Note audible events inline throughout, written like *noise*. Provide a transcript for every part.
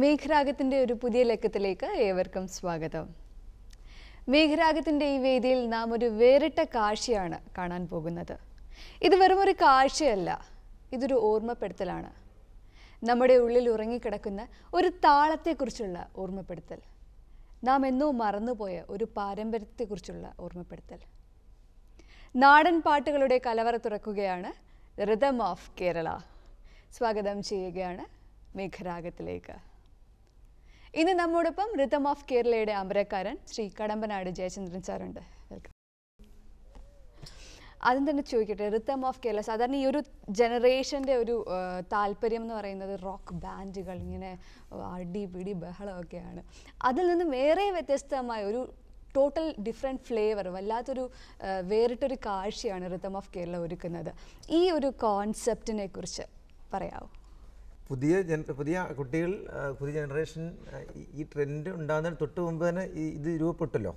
മേഘരാഗത്തിന്റെ ഒരു പുതിയ ലക്കത്തിലേക്ക് ഏവർക്കും സ്വാഗതം. മേഘരാഗത്തിന്റെ ഈ വേദിയിൽ നാം ഒരു വേറിട്ട കാഴ്ചയാണ് കാണാൻ പോകുന്നത്. ഇത് വെറും ഒരു കാഴ്ചയല്ല ഇതൊരു ഓർമ്മപ്പെടുത്തലാണ്. നമ്മുടെ ഉള്ളിൽ ഉറങ്ങിക്കിടക്കുന്ന ഒരു താളത്തെക്കുറിച്ചുള്ള ഓർമ്മപ്പെടുത്തൽ. നാം എന്നോ മറന്നുപോയ ഒരു പാരമ്പര്യത്തെക്കുറിച്ചുള്ള ഓർമ്മപ്പെടുത്തൽ. നാടൻ പാട്ടുകളുടെ കലവറ തുറക്കുകയാണ് റിതം ഓഫ് കേരള സ്വാഗതം ചെയ്യുകയാണ് മേഘരാഗത്തിലേക്ക്. ഇന്ന് നമ്മോടൊപ്പം റിതം ഓഫ് കേരളയുടെ അമരക്കാരൻ ശ്രീ കടമ്പനാട് ജയചന്ദ്രൻ സാറുണ്ട് വെൽക്കം തന്നെ ചോദിക്കട്ടെ റിത്തം ഓഫ് കേരള സാധാരണ ഈ ഒരു ജനറേഷന്റെ ഒരു താല്പര്യം എന്ന് പറയുന്നത് റോക്ക് ബാൻഡുകൾ ഇങ്ങനെ അടി പിടി ബഹളമൊക്കെയാണ് അതിൽ നിന്ന് വേറെ വ്യത്യസ്തമായ ഒരു ടോട്ടൽ ഡിഫറെന്റ് ഫ്ലേവർ വല്ലാത്തൊരു വേറിട്ടൊരു കാഴ്ചയാണ് റിതം ഓഫ് കേരള ഒരുക്കുന്നത്. ഈ ഒരു കോൺസെപ്റ്റിനെ കുറിച്ച് പറയാമോ പുതിയ ജന പുതിയ കുട്ടികൾ പുതിയ ജനറേഷൻ ഈ- ട്രെൻഡ് ഉണ്ടാകുന്നതിന് തൊട്ട് മുമ്പ് തന്നെ ഈ ഇത് രൂപപ്പെട്ടല്ലോ?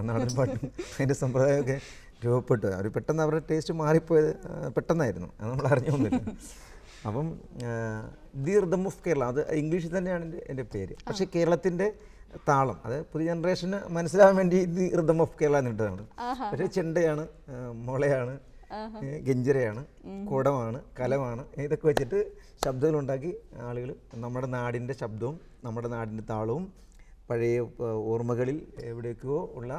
നാടൻ പാട്ടും. അതിന്റെ സമ്പ്രദായമൊക്കെ രൂപപ്പെട്ടു. അവർ പെട്ടെന്ന് അവരുടെ ടേസ്റ്റ് മാറിപ്പോയത് പെട്ടെന്നായിരുന്നു. അത് നമ്മൾ അറിഞ്ഞൊന്നുമില്ല അപ്പം ദി റിതം ഓഫ് കേരള അത് ഇംഗ്ലീഷിൽ തന്നെയാണ് എന്റെ എന്റെ പേര്. പക്ഷേ കേരളത്തിന്റെ താളം അത് പുതിയ ജനറേഷന് മനസ്സിലാവാൻ വേണ്ടി ദി റിതം ഓഫ് കേരള എന്നിട്ടതാണ്. പക്ഷേ ചെണ്ടയാണ് മുളയാണ് ഗഞ്ചിരയാണ് കുടമാണ് കലമാണ്. ഇതൊക്കെ വെച്ചിട്ട് ശബ്ദങ്ങൾ ഉണ്ടാക്കി ആളുകൾ നമ്മുടെ നാടിന്റെ ശബ്ദവും നമ്മുടെ നാടിന്റെ താളവും പഴയ ഓർമ്മകളിൽ എവിടേക്കോ ഉള്ള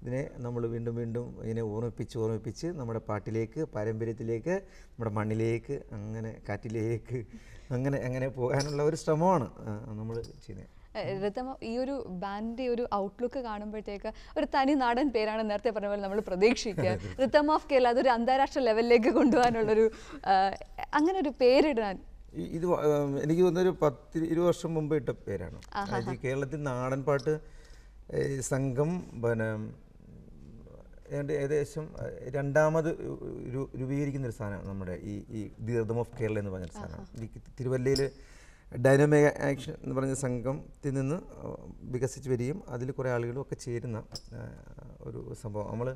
ഇതിനെ നമ്മൾ വീണ്ടും വീണ്ടും ഇതിനെ ഓർമ്മിപ്പിച്ച് ഓർമ്മിപ്പിച്ച് നമ്മുടെ പാട്ടിലേക്ക് പാരമ്പര്യത്തിലേക്ക് നമ്മുടെ മണ്ണിലേക്ക് അങ്ങനെ കാറ്റിലേക്ക് അങ്ങനെ അങ്ങനെ പോകാനുള്ള ഒരു ശ്രമമാണ് നമ്മൾ ചെയ്യുന്നത്. രഥം ഈ ഒരു ബാൻഡിന്റെ ഒരു ഔട്ട്ലുക്ക് കാണുമ്പോഴത്തേക്ക് ഒരു തനി നാടൻ പേരാണ് നേരത്തെ പറഞ്ഞ പോലെ നമ്മൾ പ്രതീക്ഷിക്കുക. റിത്തം ഓഫ് കേരള അതൊരു അന്താരാഷ്ട്ര ലെവലിലേക്ക് കൊണ്ടുപോകാനുള്ളൊരു അങ്ങനെ ഒരു പേരിടാൻ. ഇത് എനിക്ക് തോന്നുന്നൊരു പത്ത് ഇരുപത് വർഷം മുമ്പ് ഇട്ട പേരാണ്. കേരളത്തിൽ നാടൻ പാട്ട് സംഘം പിന്നെ ഏതാണ്ട് ഏകദേശം രണ്ടാമത് രൂപീകരിക്കുന്ന ഒരു സാധനമാണ് നമ്മുടെ ഈ ഈ ദീർഘം ഓഫ് കേരള എന്ന് പറഞ്ഞൊരു സ്ഥാനമാണ് തിരുവല്ലയിൽ ഡൈനമിക് ആക്ഷൻ എന്ന് പറഞ്ഞ സംഘത്തിൽ നിന്ന് വികസിച്ച് വരികയും അതിൽ കുറേ ആളുകളും ഒക്കെ ചേരുന്ന ഒരു സംഭവം. നമ്മൾ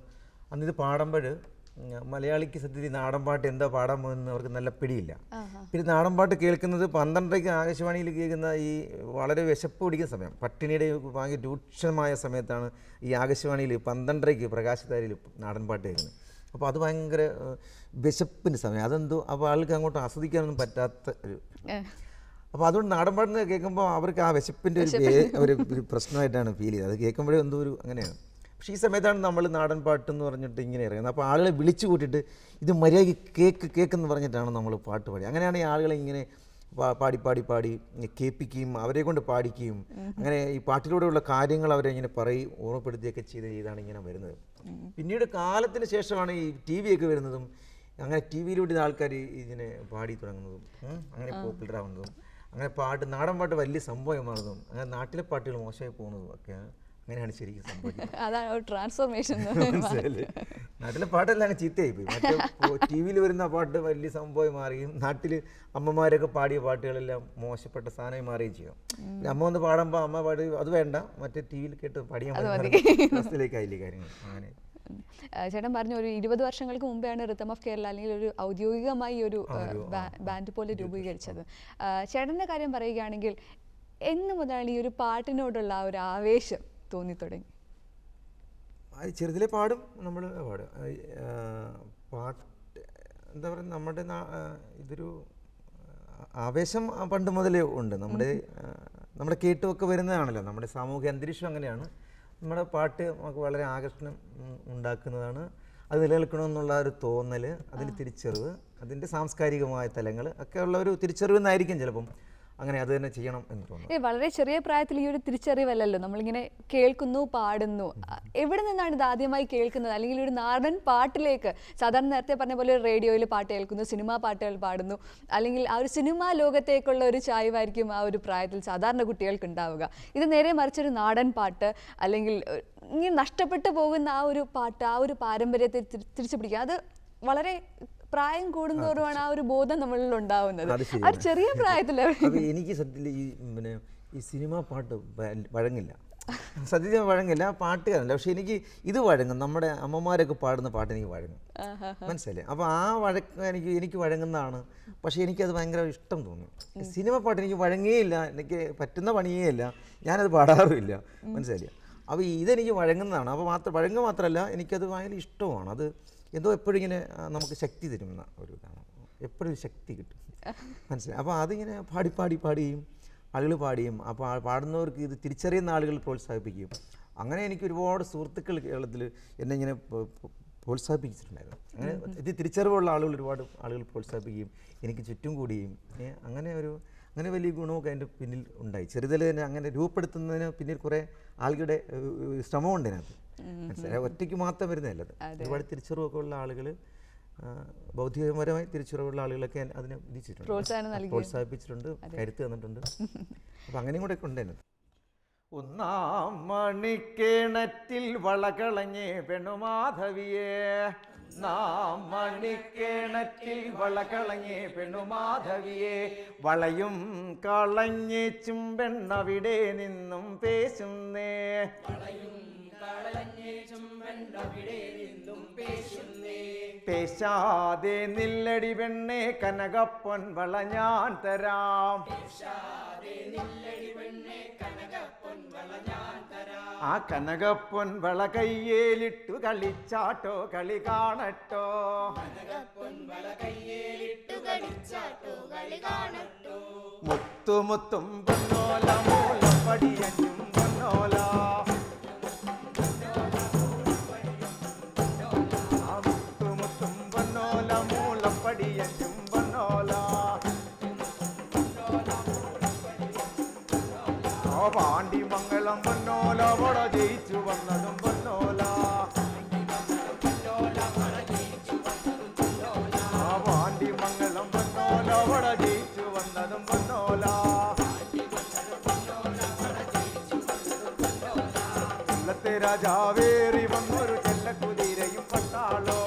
അന്നിത് പാടുമ്പോൾ മലയാളിക്ക് സത്യത്തിൽ നാടൻപാട്ട് നാടൻ പാട്ട് എന്താ പാടാൻ പോകുന്നത് അവർക്ക് നല്ല പിടിയില്ല. പിന്നെ നാടൻപാട്ട് കേൾക്കുന്നത് പന്ത്രണ്ടരയ്ക്ക് ആകാശവാണിയിൽ കേൾക്കുന്ന ഈ വളരെ വിശപ്പ് പിടിക്കുന്ന സമയം പട്ടിണിയുടെ ഭയങ്കര രൂക്ഷമായ സമയത്താണ് ഈ ആകാശവാണിയിൽ പന്ത്രണ്ടരയ്ക്ക് പ്രകാശധാരയിൽ നാടൻ പാട്ട് കേൾക്കുന്നത്. അപ്പോൾ അത് ഭയങ്കര വിശപ്പിന്റെ സമയം. അതെന്തോ അപ്പോൾ ആൾക്ക് അങ്ങോട്ട് ആസ്വദിക്കാനൊന്നും പറ്റാത്ത ഒരു അപ്പോൾ അതുകൊണ്ട് നാടൻ പാടുന്ന കേൾക്കുമ്പോൾ അവർക്ക് ആ വിശപ്പിന്റെ ഒരു ഒരു പ്രശ്നമായിട്ടാണ് ഫീൽ ചെയ്തത്. അത് കേൾക്കുമ്പോഴേ എന്തോ ഒരു അങ്ങനെയാണ്. പക്ഷേ ഈ സമയത്താണ് നമ്മൾ നാടൻ പാട്ട് എന്ന് പറഞ്ഞിട്ട് ഇങ്ങനെ ഇറങ്ങുന്നത്. അപ്പോൾ ആളുകളെ വിളിച്ചു കൂട്ടിയിട്ട് ഇത് മര്യാദയ്ക്ക് കേക്ക് കേക്ക് എന്ന് പറഞ്ഞിട്ടാണ് നമ്മൾ പാട്ട് പാടി അങ്ങനെയാണ് ഈ ആളുകളെ ഇങ്ങനെ പാടി പാടി പാടി കേൾപ്പിക്കുകയും അവരെ കൊണ്ട് പാടിക്കുകയും അങ്ങനെ ഈ പാട്ടിലൂടെയുള്ള കാര്യങ്ങൾ അവരെ ഇങ്ങനെ പറയും ഓർമ്മപ്പെടുത്തുകയൊക്കെ ചെയ്ത് ചെയ്താണ് ഇങ്ങനെ വരുന്നത്. പിന്നീട് കാലത്തിന് ശേഷമാണ് ഈ ടി വി ഒക്കെ വരുന്നതും അങ്ങനെ ടി വിയിലൂടെ ആൾക്കാർ ഇതിനെ പാടി തുടങ്ങുന്നതും അങ്ങനെ പോപ്പുലർ ആവുന്നതും അങ്ങനെ പാട്ട് നാടൻ പാട്ട് വലിയ സംഭവമായി മാറുന്നതും അങ്ങനെ നാട്ടിലെ പാട്ടുകൾ മോശമായി പോകുന്നതും ഒക്കെ അങ്ങനെയാണ് ശരിക്കും സംഭവിക്കുന്നത് *laughs* അതാണ് ട്രാൻസ്ഫോർമേഷൻ *laughs* നാട്ടിലെ പാട്ടെല്ലാം അങ്ങ് ചീത്തയായി പോയി മറ്റേ ടി വിയിൽ വരുന്ന പാട്ട് വലിയ സംഭവമായി മാറുകയും നാട്ടിൽ അമ്മമാരൊക്കെ പാടിയ പാട്ടുകളെല്ലാം മോശപ്പെട്ട സാധനമായി മാറുകയും ചെയ്യും. അമ്മ ഒന്ന് പാടുമ്പോൾ അമ്മ പാടി അത് വേണ്ട മറ്റേ ടി വിയിൽ കേട്ട് പാടിയാൽ അവസ്ഥയിലേക്കായില്ലേ കാര്യങ്ങൾ. അങ്ങനെ. ചേട്ടൻ പറഞ്ഞു ഒരു ഇരുപത് വർഷങ്ങൾക്ക് മുമ്പെയാണ് റിതം ഓഫ് കേരള അല്ലെങ്കിൽ ഒരു ഔദ്യോഗികമായി ഒരു ബാൻഡ് പോലെ രൂപീകരിച്ചത്. ചേട്ടന്റെ കാര്യം പറയുകയാണെങ്കിൽ എന്ന് മുതലാണ് ഈ ഒരു പാട്ടിനോടുള്ള ഒരു ആവേശം തോന്നി തുടങ്ങി ചെറുതിലെ പാടും നമ്മൾ പാടും. പാട്ട് എന്താ പറയുക നമ്മുടെ ഇതൊരു ആവേശം പണ്ട് മുതലേ ഉണ്ട്. നമ്മുടെ നമ്മുടെ കേട്ടുമൊക്കെ വരുന്നതാണല്ലോ. നമ്മുടെ സാമൂഹിക അന്തരീക്ഷം അങ്ങനെയാണ്. നമ്മുടെ പാട്ട് നമുക്ക് വളരെ ആകർഷണം ഉണ്ടാക്കുന്നതാണ്. അത് നിലനിൽക്കണമെന്നുള്ള ഒരു തോന്നൽ അതിന്റെ തിരിച്ചറിവ് അതിന്റെ സാംസ്കാരികമായ തലങ്ങൾ ഒക്കെ ഉള്ള ഒരു തിരിച്ചറിവ് എന്നായിരിക്കും ചിലപ്പം. അങ്ങനെ അത് തന്നെ ചെയ്യണം എന്ന് തോന്നുന്നു. വളരെ ചെറിയ പ്രായത്തിൽ ഈ ഒരു തിരിച്ചറിവല്ലല്ലോ. നമ്മളിങ്ങനെ കേൾക്കുന്നു പാടുന്നു. എവിടെ നിന്നാണ് ഇത് ആദ്യമായി കേൾക്കുന്നത്? അല്ലെങ്കിൽ ഒരു നാടൻ പാട്ടിലേക്ക് സാധാരണ നേരത്തെ പറഞ്ഞ പോലെ റേഡിയോയിൽ പാട്ട് കേൾക്കുന്നു സിനിമാ പാട്ടുകൾ പാടുന്നു. അല്ലെങ്കിൽ ആ ഒരു സിനിമാ ലോകത്തേക്കുള്ള ഒരു ചായവായിരിക്കും ആ ഒരു പ്രായത്തിൽ സാധാരണ കുട്ടികൾക്ക് ഉണ്ടാവുക. ഇത് നേരെ മറിച്ചൊരു നാടൻ പാട്ട് അല്ലെങ്കിൽ ഇനി നഷ്ടപ്പെട്ടു പോകുന്ന ആ ഒരു പാട്ട് ആ ഒരു പാരമ്പര്യത്തെ തിരി- തിരിച്ചു പിടിക്കുക അത് വളരെ പ്രായം കൂടുന്തോറുമാണ് ആ ഒരു ബോധം നമ്മളിൽ ഉണ്ടാവുന്നത്. അത് ചെറിയ പ്രായത്തിൽ അപ്പോൾ എനിക്ക് സത്യത്തിൽ ഈ പിന്നെ ഈ സിനിമ പാട്ട് വഴങ്ങില്ല. സത്യത്തിൽ വഴങ്ങില്ല പാട്ടുകാരല്ല പക്ഷെ എനിക്ക് ഇത് വഴങ്ങും. നമ്മുടെ അമ്മമാരൊക്കെ പാടുന്ന പാട്ട് എനിക്ക് വഴങ്ങും. മനസ്സിലായി അപ്പോൾ ആ വഴക്ക് എനിക്ക് എനിക്ക് വഴങ്ങുന്നതാണ്. പക്ഷേ എനിക്കത് ഭയങ്കര ഇഷ്ടം തോന്നി. സിനിമ പാട്ട് എനിക്ക് വഴങ്ങേയില്ല. എനിക്ക് പറ്റുന്ന പണിയേയില്ല. ഞാനത് പാടാറുമില്ല. മനസ്സിലായി അപ്പോൾ ഇതെനിക്ക് വഴങ്ങുന്നതാണ്. അപ്പോൾ മാത്രം വഴങ്ങുക മാത്രമല്ല എനിക്കത് ഭയങ്കര ഇഷ്ടമാണ്. അത് എന്തോ എപ്പോഴും ഇങ്ങനെ നമുക്ക് ശക്തി തരുന്ന ഒരു ഇതാണ്. എപ്പോഴും ശക്തി കിട്ടും. മനസ്സിലായി? അപ്പോൾ അതിങ്ങനെ പാടി പാടി പാടിയും ആളുകൾ പാടിയും അപ്പോൾ ആ പാടുന്നവർക്ക് ഇത് തിരിച്ചറിയുന്ന ആളുകൾ പ്രോത്സാഹിപ്പിക്കും അങ്ങനെ എനിക്ക് ഒരുപാട് സുഹൃത്തുക്കൾ കേരളത്തിൽ എന്നെ ഇങ്ങനെ പ്രോത്സാഹിപ്പിച്ചിട്ടുണ്ടായിരുന്നു. അങ്ങനെ ഇത് തിരിച്ചറിവുള്ള ആളുകൾ ഒരുപാട് ആളുകൾ പ്രോത്സാഹിപ്പിക്കുകയും എനിക്ക് ചുറ്റും കൂടിയും അങ്ങനെ ഒരു അങ്ങനെ വലിയ ഗുണമൊക്കെ അതിന്റെ പിന്നിൽ ഉണ്ടായി. ചെറുതിൽ തന്നെ അങ്ങനെ രൂപപ്പെടുത്തുന്നതിന് പിന്നിൽ കുറേ ആളുകളുടെ ശ്രമമുണ്ട് അതിനകത്ത് മനസ്സിലായി? ഒറ്റയ്ക്ക് മാത്രം വരുന്നതല്ല അത്. ഒരുപാട് തിരിച്ചറിവൊക്കെ ഉള്ള ആളുകൾ ബൗദ്ധികപരമായി തിരിച്ചറിവുള്ള ആളുകളൊക്കെ അതിനെ വിധിച്ചിട്ടുണ്ട്. പ്രോത്സാഹിപ്പിച്ചിട്ടുണ്ട് കരുത്ത് തന്നിട്ടുണ്ട്. *laughs* അപ്പം അങ്ങനെയും കൂടെ ഒക്കെ ഉണ്ട് അതിനകത്ത്. ഒന്നാം മണിക്കേണറ്റിൽ വളകളഞ്ഞേ പെണ്ണുമാധവിയേ. നാം മണിക്കേണറ്റിൽ വളകളഞ്ഞേ പെണ്ണുമാധവിയെ. വളയും കളഞ്ഞ് ചുംബെണ്ണവിടെ നിന്നും പേശുന്നേ. പേശാതെ നില്ലടി പെണ്ണെ കനകപ്പൊൻ വള ഞാൻ തരാം. ആ കനകപ്പൊൻ വള കയ്യേലിട്ടു കളിച്ചാട്ടോ കളി കാണട്ടോ. മുത്തുമുത്തും പൊന്നോല മൂലം പടിയഞ്ഞും പൊന്നോല. പാണ്ടി മംഗളം പൊന്നോല വട ജയിച്ചു വന്നതും പൊന്നോല. ആ പാണ്ടി മംഗളം പൊന്നോല വട ജയിച്ചു വന്നതും പൊന്നോല. കൊല്ലത്തെ രാജാവേറി വന്നൊരു ചെല്ലക്കുതിരയും പട്ടാളോ.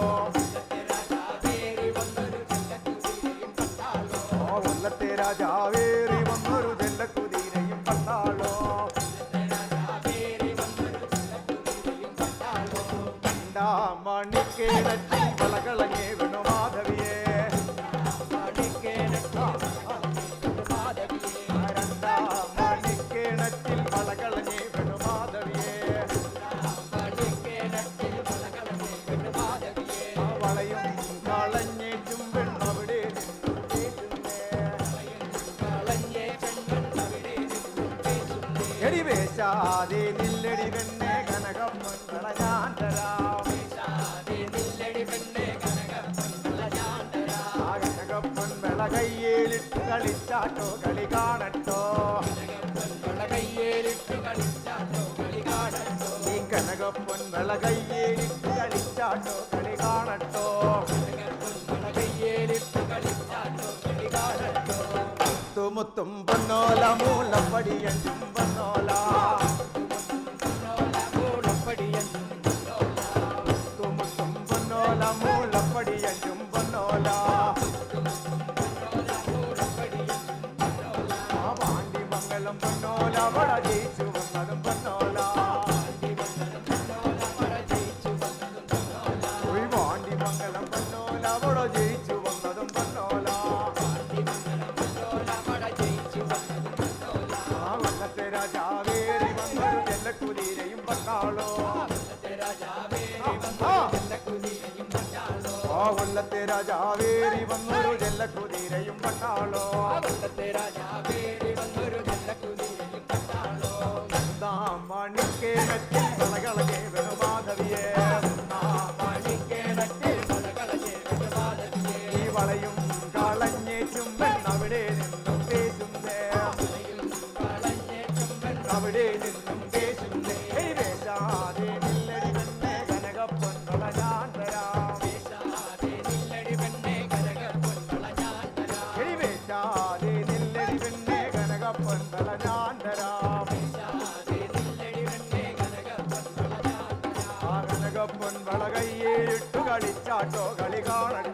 വേശാതെ നില്ലടി പെണ്ണെ കനകമ്മൻ വള ഞാൻ തരാം ആ കനകപ്പൻ വെള കയ്യേലിട്ട് കളിച്ചാട്ടോ കളി കാണട്ടോ. ഈ കനകപ്പൻ വെള കയ്യേലിട്ട് കളിച്ചാട്ടോ കളി കാണട്ടോ. മുത്തുമുത്തും പൊന്നോല മൂലം പൊന്നോല വട ജയിച്ചു വന്നതും പൊന്നോല ആ വന്നത്തെ രാജാവേറി വന്നൊരു ചെല്ലക്കുതിരയും പട്ടാളോ. ആ കൊല്ലത്തെ രാജാവേറി വന്നൊരു ചെല്ലക്കുതിരയും പട്ടാളോ. ഒന്നാം മണിക്കേണറ്റിൽ കനകപ്പൊൻ വള ഞാൻ തരാം ആ കനകപ്പൊൻ വള കയ്യേലിട്ടു കളിച്ചാട്ടോ കളി കാണട്ടോ.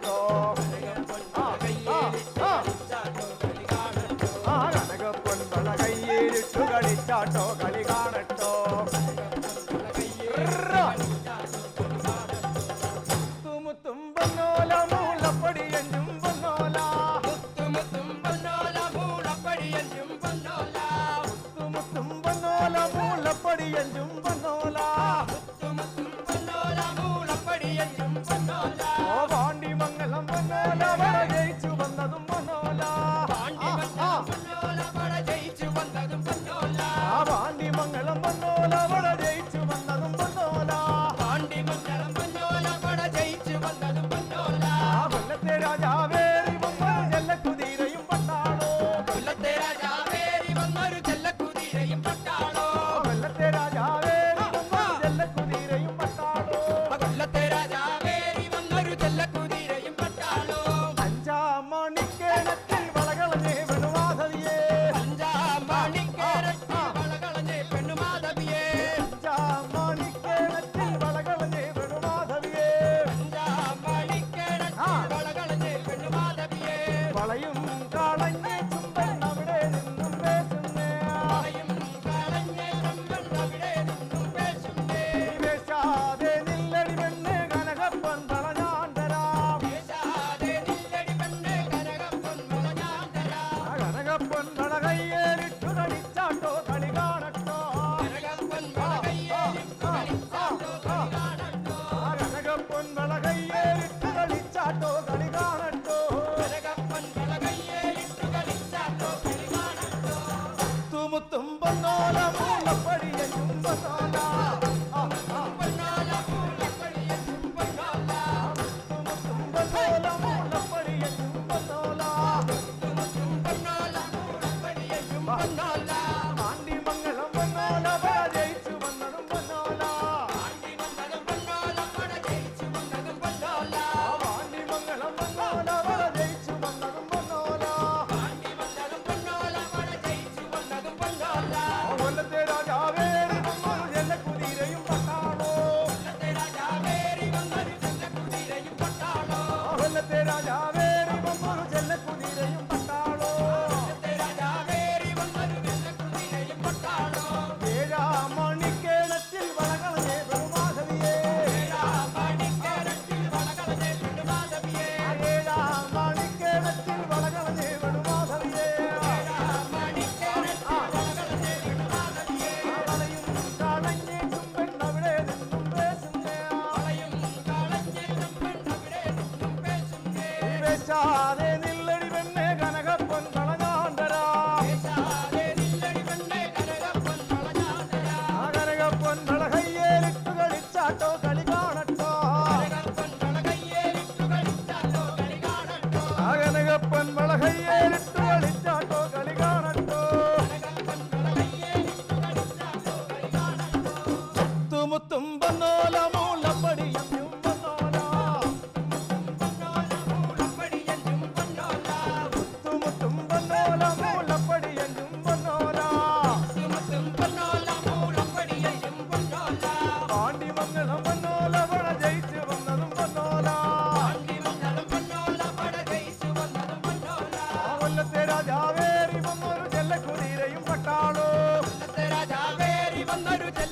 மங்களம் பண்ணோல அவளை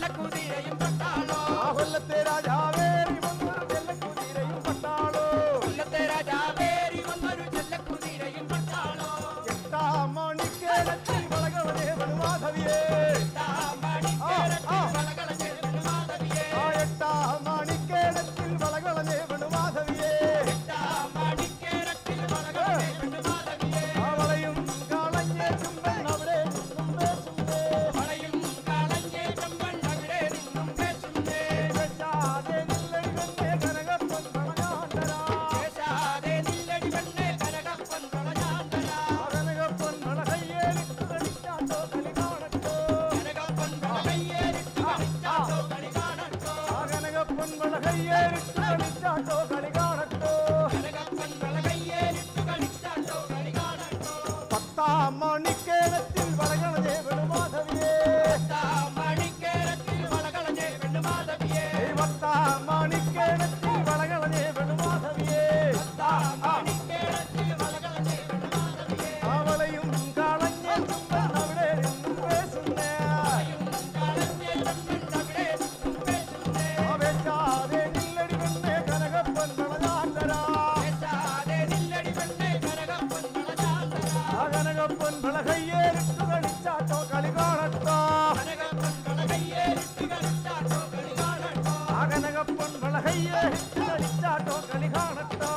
i'm going acudire aiuto. ಕಾಟೋಗಳಿಗೆ அழகையேறிட்டு கழிச்சாட்டோ கலிகாலத்தோ அகநகப்பன் அழகையேறிட்டு கழிச்சாட்டோ கலிகாலத்தோ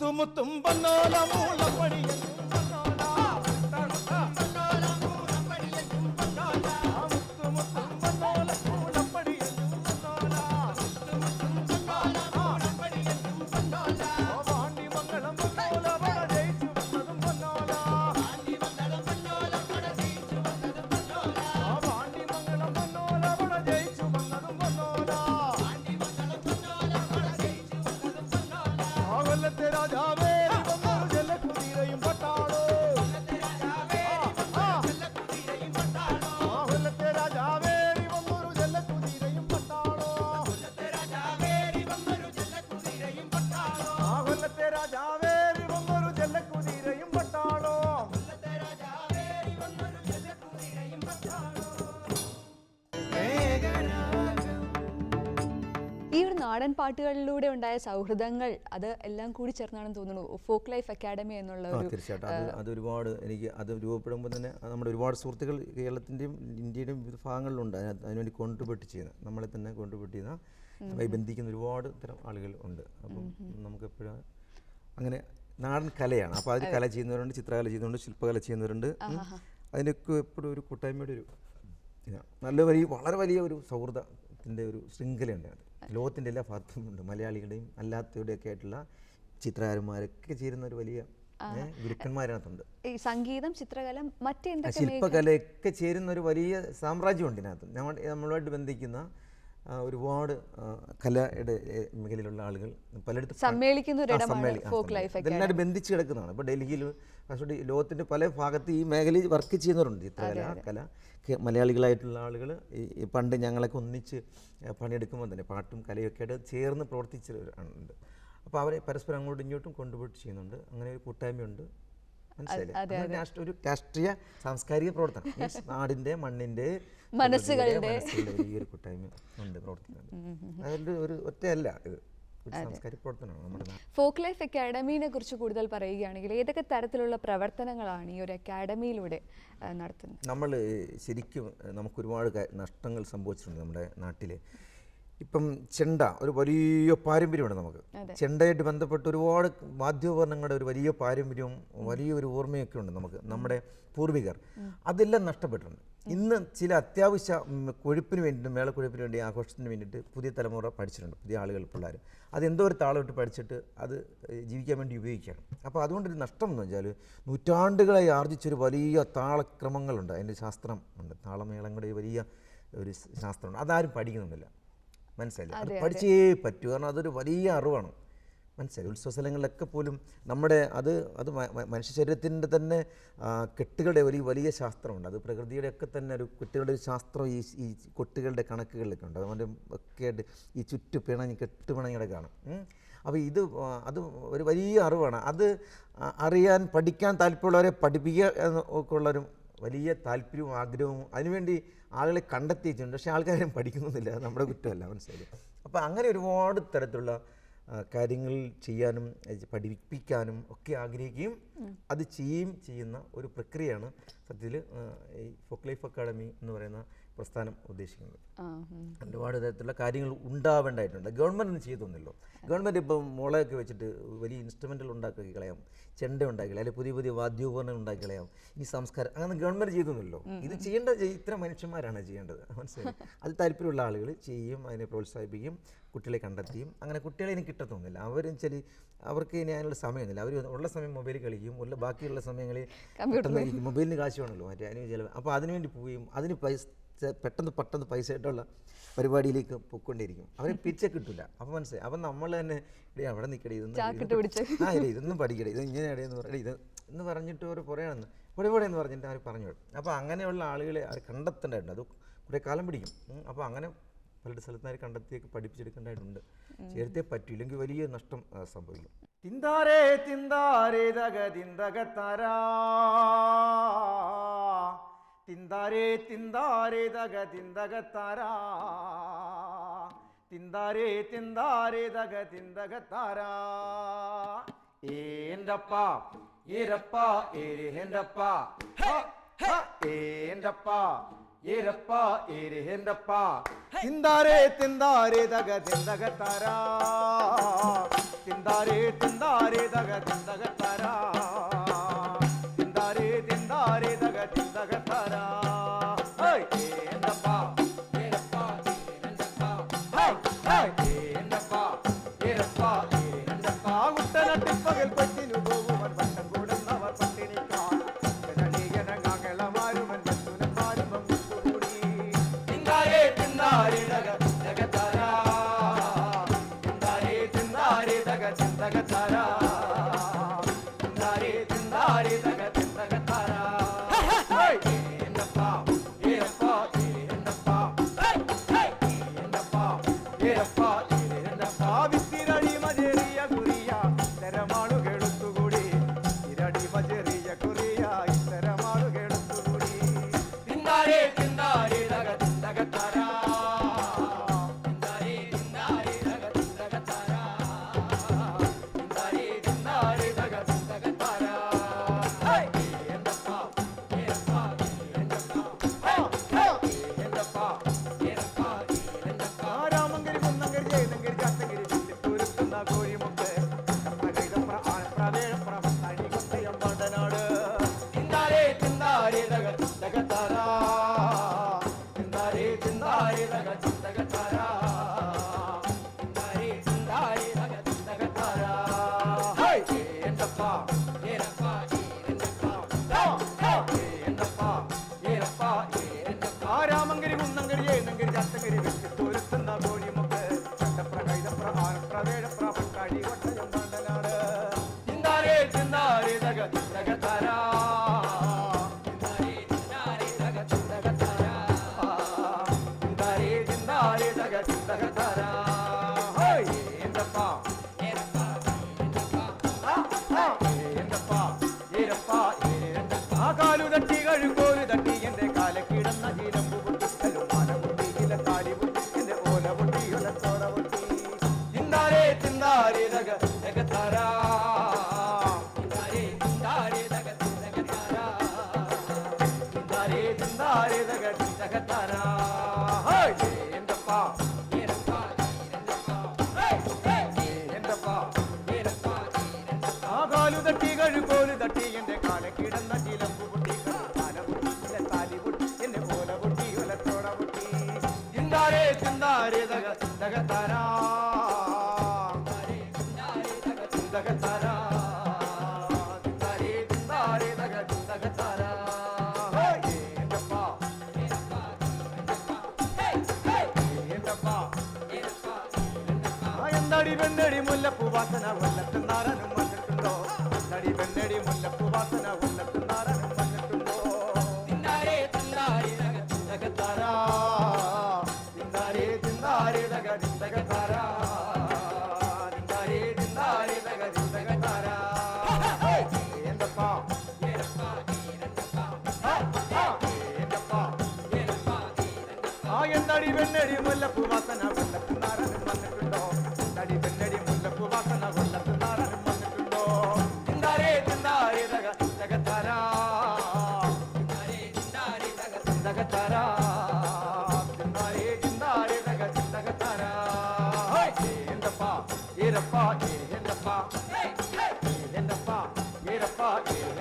தும்பு தும்பன்னோல மூல നാടൻ പാട്ടുകളിലൂടെ ഉണ്ടായ സൗഹൃദങ്ങൾ അത് എല്ലാം കൂടി ചേർന്നാണെന്ന് തോന്നുന്നു. ഫോക്ക് ലൈഫ് അക്കാഡമി എന്നുള്ള ഒരു തീർച്ചയായിട്ടും. അത് അത് ഒരുപാട് എനിക്ക് അത് രൂപപ്പെടുമ്പോൾ തന്നെ നമ്മുടെ ഒരുപാട് സുഹൃത്തുക്കൾ കേരളത്തിന്റെയും ഇന്ത്യയുടെയും വിവിധ ഭാഗങ്ങളിലുണ്ട്. അതിനുവേണ്ടി കോൺട്രിബ്യൂട്ട് ചെയ്യുന്ന നമ്മളെ തന്നെ കോൺട്രിബ്യൂട്ട് ചെയ്യുന്ന ബന്ധിക്കുന്ന ഒരുപാട് തരം ആളുകൾ ഉണ്ട്. അപ്പം നമുക്ക് എപ്പോഴും അങ്ങനെ നാടൻ കലയാണ്. അപ്പോൾ അതിൽ കല ചെയ്യുന്നവരുണ്ട് ചിത്രകല ചെയ്യുന്നവരുണ്ട് ശില്പകല ചെയ്യുന്നവരുണ്ട്. അതിനൊക്കെ എപ്പോഴും ഒരു കൂട്ടായ്മയുടെ ഒരു നല്ല വലിയ വളരെ വലിയ ഒരു സൗഹൃദത്തിന്റെ ഒരു ശൃംഖലയുണ്ട് അത് ലോകത്തിന്റെ എല്ലാ ഭാഗത്തും ഉണ്ട്. മലയാളികളുടെയും അല്ലാത്തവരുടെയൊക്കെ ആയിട്ടുള്ള ചിത്രകാരന്മാരൊക്കെ ചേരുന്ന ഒരു വലിയ ഏ, ഗുരുക്കന്മാരതിനകത്തുണ്ട്. ഈ സംഗീതം ചിത്രകല മറ്റെന്തൊക്കെ ശില്പകലയൊക്കെ ചേരുന്ന ഒരു വലിയ സാമ്രാജ്യം ഉണ്ട് ഇതിനകത്ത്. നമ്മൾ നമ്മളുമായിട്ട് ബന്ധിക്കുന്ന ഒരുപാട് കലയുടെ മേഖലയിലുള്ള ആളുകൾ പലയിടത്തും സമ്മേളിക്കുന്ന ആ, ഒരിടമാണ് സമ്മേളി- ആ, ഫോക്ക് സമ്മേളി. ലൈഫ് ഇതെല്ലാം ബന്ധിച്ച് കിടക്കുന്നതാണ്. ഇപ്പോൾ ഡൽഹിയിൽ കാസർഗോഡ് ലോകത്തിന്റെ പല ഭാഗത്ത് ഈ മേഖലയിൽ വർക്ക് ചെയ്യുന്നവരുണ്ട്. ചിത്രകല കല. മലയാളികളായിട്ടുള്ള ആളുകൾ ഈ പണ്ട് ഞങ്ങളൊക്കെ ഒന്നിച്ച് പണിയെടുക്കുമ്പോൾ തന്നെ പാട്ടും കലയൊക്കെ ആയിട്ട് ചേർന്ന് പ്രവർത്തിച്ചിട്ടുണ്ട് അപ്പോൾ അവരെ പരസ്പരം അങ്ങോട്ടും ഇങ്ങോട്ടും കൊണ്ടുപോയിട്ട് ചെയ്യുന്നുണ്ട്. അങ്ങനെ ഒരു കൂട്ടായ്മയുണ്ട്. മനസ്സിലായില്ലേ? ഒരു രാഷ്ട്രീയ സാംസ്കാരിക പ്രവർത്തനം. മീൻസ് നാടിന്റെ മണ്ണിന്റെ മനസ്സുകളുടെ. ഈ ഒരു കൂട്ടായ്മ ഉണ്ട് പ്രവർത്തിക്കുന്നുണ്ട്. അതിന്റെ ഒരു ഒറ്റയല്ല ഇത്. ഫോക്ക് ലൈഫ് അക്കാഡമിനെ കുറിച്ച് കൂടുതൽ പറയുകയാണെങ്കിൽ ഏതൊക്കെ തരത്തിലുള്ള പ്രവർത്തനങ്ങളാണ് ഈ ഒരു അക്കാഡമിയിലൂടെ നടത്തുന്നത്? നമ്മൾ ശരിക്കും നമുക്ക് ഒരുപാട് നഷ്ടങ്ങൾ സംഭവിച്ചിട്ടുണ്ട് നമ്മുടെ നാട്ടിൽ ഇപ്പം ചെണ്ട ഒരു വലിയ പാരമ്പര്യമാണ് നമുക്ക്. ചെണ്ടയായിട്ട് ബന്ധപ്പെട്ട് ഒരുപാട് വാദ്യോപകരണങ്ങളുടെ ഒരു വലിയ പാരമ്പര്യവും വലിയൊരു ഓർമ്മയൊക്കെ ഉണ്ട് നമുക്ക് നമ്മുടെ പൂർവികർ. അതെല്ലാം നഷ്ടപ്പെട്ടിട്ടുണ്ട്. ഇന്ന് ചില അത്യാവശ്യ കൊഴുപ്പിന് വേണ്ടിയിട്ട് മേളക്കൊഴുപ്പിന് വേണ്ടി ആഘോഷത്തിന് വേണ്ടിയിട്ട് പുതിയ തലമുറ പഠിച്ചിട്ടുണ്ട് പുതിയ ആളുകൾ പിള്ളേർ അതെന്തോ ഒരു താളമിട്ട് പഠിച്ചിട്ട് അത് ജീവിക്കാൻ വേണ്ടി ഉപയോഗിക്കുകയാണ്. അപ്പോൾ അതുകൊണ്ടൊരു നഷ്ടം എന്ന് വെച്ചാൽ നൂറ്റാണ്ടുകളായി ആർജിച്ചൊരു വലിയ താളക്രമങ്ങളുണ്ട്. അതിന്റെ ശാസ്ത്രം ഉണ്ട്. താളമേളങ്ങളുടെ വലിയ ഒരു ശാസ്ത്രമുണ്ട്. അതാരും പഠിക്കുന്നില്ല മനസ്സിലായില്ല? അത്. പഠിച്ചേ പറ്റൂ. കാരണം അതൊരു വലിയ അറിവാണ്. മനസ്സിലായി ഉത്സവ സ്ഥലങ്ങളിലൊക്കെ പോലും നമ്മുടെ അത് അത് മനുഷ്യ ശരീരത്തിന്റെ തന്നെ കെട്ടുകളുടെ ഒരു വലിയ ശാസ്ത്രമുണ്ട്. അത് പ്രകൃതിയുടെ ഒക്കെ തന്നെ ഒരു കുട്ടികളുടെ ഒരു ശാസ്ത്രം ഈ ഈ കൊട്ടുകളുടെ കണക്കുകളിലൊക്കെ ഉണ്ട്. അതുകൊണ്ട് ഒക്കെ ആയിട്ട് ഈ ചുറ്റു പിണഞ്ഞ് കെട്ട് പിണഞ്ഞിടെ കാണും. അപ്പോൾ ഇത് അത് ഒരു വലിയ അറിവാണ്. അത് അറിയാൻ പഠിക്കാൻ താല്പര്യമുള്ളവരെ പഠിപ്പിക്കുക എന്നൊക്കെയുള്ളൊരു വലിയ താല്പര്യവും ആഗ്രഹവും അതിനുവേണ്ടി ആളുകളെ കണ്ടെത്തിയിട്ടുണ്ട്. പക്ഷേ ആൾക്കാരും പഠിക്കുന്നില്ല. നമ്മുടെ കുറ്റമല്ല. മനസ്സിലായി അപ്പോൾ അങ്ങനെ ഒരുപാട് തരത്തിലുള്ള കാര്യങ്ങൾ ചെയ്യാനും പഠിപ്പിക്കാനും ഒക്കെ ആഗ്രഹിക്കുകയും അത് ചെയ്യുകയും ചെയ്യുന്ന ഒരു പ്രക്രിയയാണ് സത്യത്തിൽ ഈ ഫോക്ക് ലൈഫ് അക്കാഡമി എന്ന് പറയുന്ന പ്രസ്ഥാനം ഉദ്ദേശിക്കുന്നത്. ഒരുപാട് തരത്തിലുള്ള കാര്യങ്ങൾ ഉണ്ടാവേണ്ടതായിട്ടുണ്ട് ഗവൺമെന്റ് ചെയ്തൊന്നുമല്ലോ. ഗവൺമെന്റ് ഇപ്പം മുളയൊക്കെ വെച്ചിട്ട് വലിയ ഇൻസ്ട്രുമെന്റുകൾ ഉണ്ടാക്കി കളയാം. ചെണ്ട ഉണ്ടാക്കി അല്ലെങ്കിൽ പുതിയ പുതിയ വാദ്യോപകരണങ്ങൾ ഉണ്ടാക്കി കളയാം. ഈ സംസ്കാരം അങ്ങനെ ഗവൺമെന്റ് ചെയ്തൊന്നുമല്ലോ. ഇത് ചെയ്യേണ്ട ഇത്ര ഇത്തരം മനുഷ്യന്മാരാണ് ചെയ്യേണ്ടത്. *laughs* മനസ്സിലായി? അത് താല്പര്യമുള്ള ആളുകൾ ചെയ്യും അതിനെ പ്രോത്സാഹിപ്പിക്കും കുട്ടികളെ കണ്ടെത്തിയും അങ്ങനെ കുട്ടികളെ ഇനി കിട്ടത്തൊന്നുമില്ല. അവർ വെച്ചാൽ അവർക്ക് ഇനി അതിനുള്ള സമയമൊന്നുമില്ല അവർ ഉള്ള സമയം മൊബൈൽ കളിക്കും. ഉള്ള ബാക്കിയുള്ള സമയങ്ങളിൽ മൊബൈലിന് കാശ് വേണമല്ലോ. മറ്റേ അതിന് ചിലവ് അപ്പോൾ അതിനുവേണ്ടി പോവുകയും അതിന് പൈസ പെട്ടെന്ന് പെട്ടെന്ന് പൈസ ആയിട്ടുള്ള പരിപാടിയിലേക്ക് പൊക്കൊണ്ടിരിക്കും അവരെ പിരിച്ച കിട്ടില്ല അപ്പം മനസ്സിലായി. അപ്പം നമ്മൾ തന്നെ ഇടേ അവിടെ നിൽക്കടേ ഇതൊന്നും ആ ഇല്ല ഇതൊന്നും പഠിക്കടേ ഇത് ഇങ്ങനെ ഇടയെന്ന് പറയടേ ഇത് എന്ന് പറഞ്ഞിട്ട് അവർ പുറയാണെന്ന്. ഇവിടെ ഇവിടെ എന്ന് പറഞ്ഞിട്ട് അവർ പറഞ്ഞു അപ്പോൾ അങ്ങനെയുള്ള ആളുകളെ അവർ കണ്ടെത്തേണ്ടതായിട്ടുണ്ട്. അത് കുറെ കാലം പിടിക്കും. അപ്പോൾ അങ്ങനെ പല സ്ഥലത്ത് നിന്ന് കണ്ടെത്തിയൊക്കെ പഠിപ്പിച്ചെടുക്കേണ്ടതായിട്ടുണ്ട്. ചേർത്തേ പറ്റൂ ഇല്ലെങ്കിൽ വലിയ നഷ്ടം സംഭവിക്കും. തിന്താരേ തിന്താരേ തക തിന്തക തരാ ತಿಂದಾರೆ ತಿಂದಾರೆ ದಗ ತಿಂದಗ ತಾರ ತಿಂದಾರೆ ತಿಂದಾರೆ ದಗ ತಿಂದಗ ತಾರ ಏಂದಪ್ಪ ಏರಪ್ಪ ಏರಿ ಹೆಂದಪ್ಪ ಏಂದಪ್ಪ ಏರಪ್ಪ ಏರಿ ಹೆಂದಪ್ಪ ತಿಂದಾರೆ ತಿಂದಾರೆ ದಗ ತಿಂದಗ ತಾರ ತಿಂದಾರೆ ತಿಂದಾರೆ ದಗ ತಿಂದಗ ತಾರ அடிமதேரியா in the park. Agatara. ஆயந்தடி வெண்ணடி முல்லப்பு வாசன வெள்ளப்பு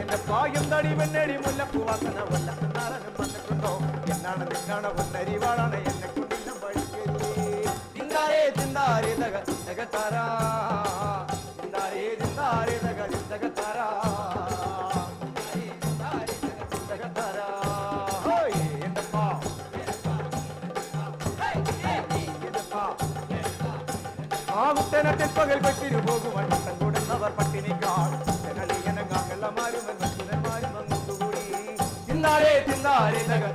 എന്റെ പായും തടി വെണ്ണടി മുല്ലപ്പൂ വാസന വല്ലപ്പെന്നാലും വന്നിട്ടുണ്ടോ എന്നാണ് നിന്നാണ് പൊന്നരിവാളാണ് എന്നെ കൊണ്ടില്ല വഴിക്കേ ചിന്താരേ തക തകത്താരാ ചിന്താരേ ചിന്താരേ തക തകത്താരാ ആകുത്തനത്തിൽ പകൽ വെട്ടിരു പോകുവാൻ കൂടെ അവർ പട്ടിണിക്കാൾ 빛나래 빛나래 내가